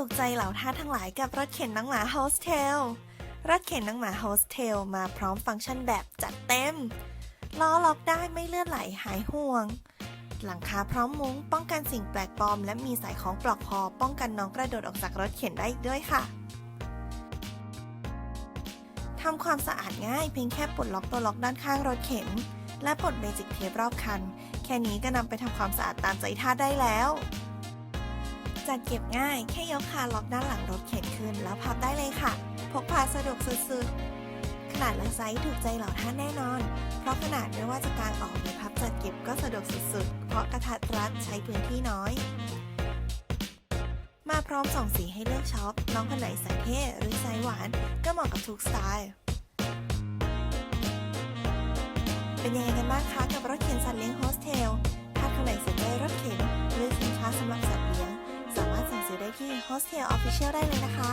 ถูกใจเหล่าท่าทั้งหลายกับรถเข็นน้องหมาโฮสเทล รถเข็นน้องหมาโฮสเทลมาพร้อมฟังก์ชันแบบจัดเต็ม ล้อล็อกได้ไม่เลื่อนไหลหายห่วง หลังคาพร้อมมุ้งป้องกันสิ่งแปลกปลอม และมีสายของปลอกคอป้องกันน้องกระโดดออกจากรถเข็นได้อีกด้วยค่ะทำความสะอาดง่ายเพียงแค่ปลดล็อกตัวล็อกด้านข้างรถเข็น และปลดเบจิกเทปรอบคัน แค่นี้ก็นำไปทำความสะอาดตามใจท่าได้แล้ว จัดเก็บง่าย แค่ยกคาล็อกด้านหลังรถเข็นขึ้น แล้วพับได้เลยค่ะ พกพาสะดวกสุดๆ ขนาดและไซส์ถูกใจเหล่าท่านแน่นอน เพราะขนาดไม่ว่าจะกางออกหรือพับจัดเก็บก็สะดวกสุดๆ เพราะกระทัดรัดใช้พื้นที่น้อย มาพร้อมสองสีให้เลือกช็อป น้องคนไหนสายเท่หรือสายหวาน ก็เหมาะกับทุกสไตล์เป็นยังไงกันบ้างคะกับรถเข็นสัตว์เลี้ยงโฮสเทล ถ้าคนไหนสนใจรถเข็น Hostel Official ได้เลยนะคะ